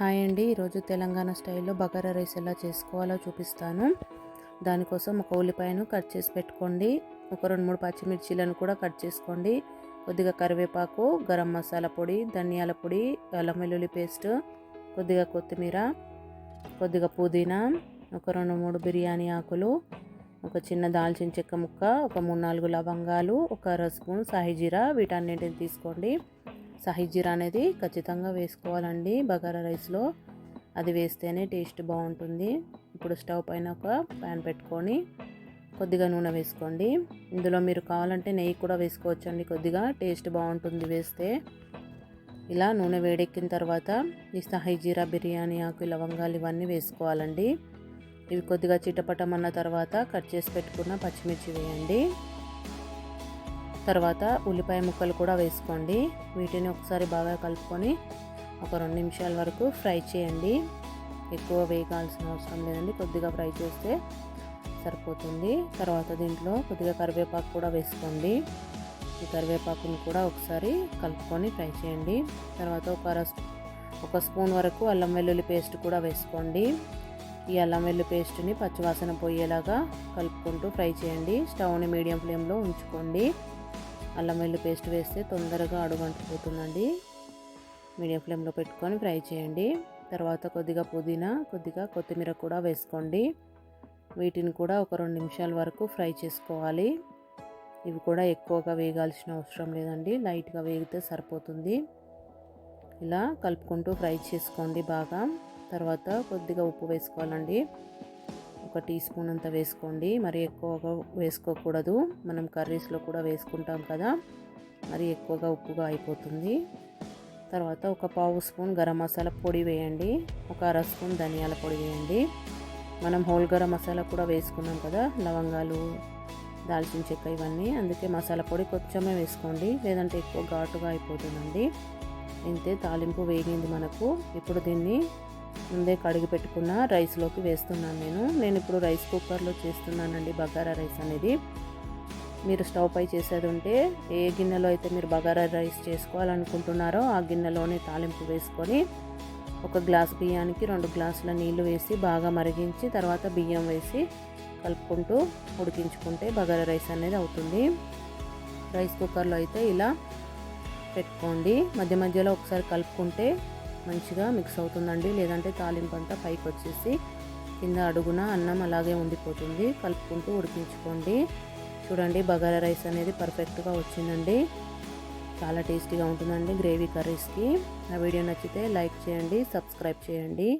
Hi అండి. ఈరోజు తెలంగాణ స్టైల్లో బగారా రైస్ ఎలా చేసుకోవాలో చూపిస్తాను. దానికోసం ఒక ఉల్లిపాయను కట్ చేసి పెట్టుకోండి. ఒక రెండు మూడు పచ్చిమిర్చీలను కూడా కట్ చేసుకోండి. కొద్దిగా కరివేపాకు గరం మసాలా పొడి ధనియాల పొడి అల్లం వెల్లుల్లి పేస్ట్ కొద్దిగా కొత్తిమీర కొద్దిగా పుదీనా ఒక రెండు మూడు బిర్యానీ ఆకులు ఒక చిన్న దాల్చిన చెక్క ముక్క ఒక మూడు నాలుగు లవంగాలు ఒక అర స్పూన్ సాహిజీరా వీటన్నిటిని తీసుకోండి. సహిజీరా అనేది ఖచ్చితంగా వేసుకోవాలండి. బగారా రైస్లో అది వేస్తేనే టేస్ట్ బాగుంటుంది. ఇప్పుడు స్టవ్ పైన ఒక ప్యాన్ పెట్టుకొని కొద్దిగా నూనె వేసుకోండి. ఇందులో మీరు కావాలంటే నెయ్యి కూడా వేసుకోవచ్చండి కొద్దిగా. టేస్ట్ బాగుంటుంది వేస్తే. ఇలా నూనె వేడెక్కిన తర్వాత ఈ సహైజీరా బిర్యానీ ఆకు లవంగాలు ఇవన్నీ వేసుకోవాలండి. ఇవి కొద్దిగా చిటపటమన్న తర్వాత కట్ చేసి పెట్టుకున్న పచ్చిమిర్చి వేయండి. తర్వాత ఉల్లిపాయ ముక్కలు కూడా వేసుకోండి. వీటిని ఒకసారి బాగా కలుపుకొని ఒక రెండు నిమిషాల వరకు ఫ్రై చేయండి. ఎక్కువ వేయాల్సిన అవసరం లేదండి. కొద్దిగా ఫ్రై చేస్తే సరిపోతుంది. తర్వాత దీంట్లో కొద్దిగా కరివేపాకు కూడా వేసుకోండి. ఈ కరివేపాకుని కూడా ఒకసారి కలుపుకొని ఫ్రై చేయండి. తర్వాత ఒక ఒక స్పూన్ వరకు అల్లం వెల్లుల్లి పేస్ట్ కూడా వేసుకోండి. ఈ అల్లం వెల్లు పేస్ట్ని పచ్చివాసన పోయేలాగా కలుపుకుంటూ ఫ్రై చేయండి. స్టవ్ని మీడియం ఫ్లేమ్లో ఉంచుకోండి. అల్లం వెల్లు పేస్ట్ వేస్తే తొందరగా అడుగంటిపోతుందండి మీడియం ఫ్లేమ్లో పెట్టుకొని ఫ్రై చేయండి. తర్వాత కొద్దిగా పుదీనా కొద్దిగా కొత్తిమీర కూడా వేసుకోండి. వీటిని కూడా ఒక రెండు నిమిషాల వరకు ఫ్రై చేసుకోవాలి. ఇవి కూడా ఎక్కువగా వేగాల్సిన అవసరం లేదండి. లైట్గా వేగితే సరిపోతుంది. ఇలా కలుపుకుంటూ ఫ్రై చేసుకోండి బాగా. తర్వాత కొద్దిగా ఉప్పు వేసుకోవాలండి. ఒక టీ స్పూన్ అంత వేసుకోండి. మరి ఎక్కువగా వేసుకోకూడదు. మనం కర్రీస్లో కూడా వేసుకుంటాం కదా. మరి ఎక్కువగా ఉప్పుగా అయిపోతుంది. తర్వాత ఒక పావు స్పూన్ గరం మసాలా పొడి వేయండి. ఒక అర స్పూన్ ధనియాల పొడి వేయండి. మనం హోల్ గరం మసాలా కూడా వేసుకున్నాం కదా. లవంగాలు దాల్చిన చెక్క ఇవన్నీ. అందుకే మసాలా పొడి కొంచెమే వేసుకోండి. లేదంటే ఎక్కువ ఘాటుగా అయిపోతుందండి. ఇంతే తాలింపు వేగింది మనకు. ఇప్పుడు దీన్ని ముందే కడిగి పెట్టుకున్న రైస్లోకి వేస్తున్నాను నేను. నేను ఇప్పుడు రైస్ కుక్కర్లో చేస్తున్నానండి బగారా రైస్ అనేది. మీరు స్టవ్ పై చేసేది ఉంటే ఏ గిన్నెలో అయితే మీరు బగారా రైస్ చేసుకోవాలనుకుంటున్నారో ఆ గిన్నెలోనే తాలింపు వేసుకొని ఒక గ్లాస్ బియ్యానికి రెండు గ్లాసుల నీళ్ళు వేసి బాగా మరిగించి తర్వాత బియ్యం వేసి కలుపుకుంటూ ఉడికించుకుంటే బగారా రైస్ అనేది అవుతుంది. రైస్ కుక్కర్లో అయితే ఇలా పెట్టుకోండి. మధ్య మధ్యలో ఒకసారి కలుపుకుంటే మంచిగా మిక్స్ అవుతుందండి. లేదంటే తాలింపు అంతా పైకి వచ్చేసి కింద అడుగున అన్నం అలాగే ఉండిపోతుంది. కలుపుకుంటూ ఉడికించుకోండి. చూడండి బగారా రైస్ అనేది పర్ఫెక్ట్గా వచ్చిందండి. చాలా టేస్టీగా ఉంటుందండి గ్రేవీ కర్రీస్కి. ఆ వీడియో నచ్చితే లైక్ చేయండి సబ్స్క్రైబ్ చేయండి.